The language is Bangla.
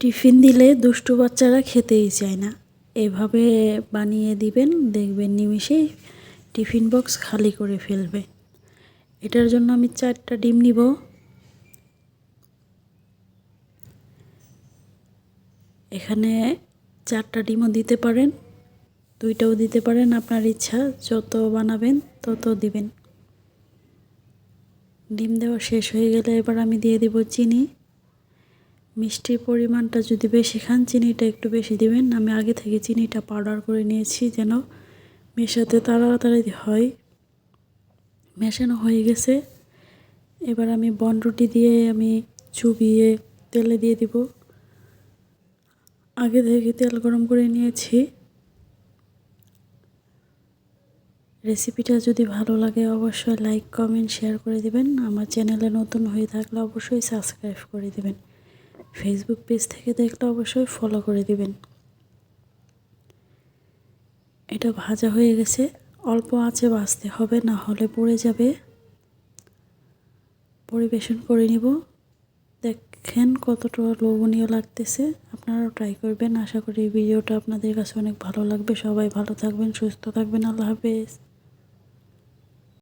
টিফিন দিলে দুষ্টু বাচ্চারা খেতেই চায় না। এভাবে বানিয়ে দিবেন, দেখবেন নিমিষেই টিফিন বক্স খালি করে ফেলবে। এটার জন্য আমি চারটা ডিম নিব। এখানে চারটা ডিমও দিতে পারেন, দুইটাও দিতে পারেন আপনার ইচ্ছা, যত বানাবেন তত দিবেন। ডিম দেওয়া শেষ হয়ে গেলে এবার আমি দিয়ে দিব চিনি। মিষ্টির পরিমাণটা যদি বেশি খান, চিনিটা একটু বেশি দিবেন। আমি আগে থেকে চিনিটা পাউডার করে নিয়েছি যেন মেশাতে তাড়াতাড়ি হয়। মেশানো হয়ে গেছে। এবার আমি বনরুটি দিয়ে আমি চুবিয়ে তেলে দিয়ে দিব। আগে থেকে তেল গরম করে নিয়েছি। রেসিপিটা যদি ভালো লাগে অবশ্যই লাইক, কমেন্ট, শেয়ার করে দিবেন। আমার চ্যানেলে নতুন হয়ে থাকলে অবশ্যই সাবস্ক্রাইব করে দিবেন। ফেসবুক পেজ থেকে দেখলে অবশ্যই ফলো করে দিবেন। এটা ভাজা হয়ে গেছে। অল্প আছে ভাজতে হবে, না হলে পড়ে যাবে। পরিবেশন করে নিব। দেখেন কতটা লোভনীয় লাগতেছে। আপনারাও ট্রাই করবেন। আশা করি ভিডিওটা আপনাদের কাছে অনেক ভালো লাগবে। সবাই ভালো থাকবেন, সুস্থ থাকবেন। আল্লাহ হাফেজ।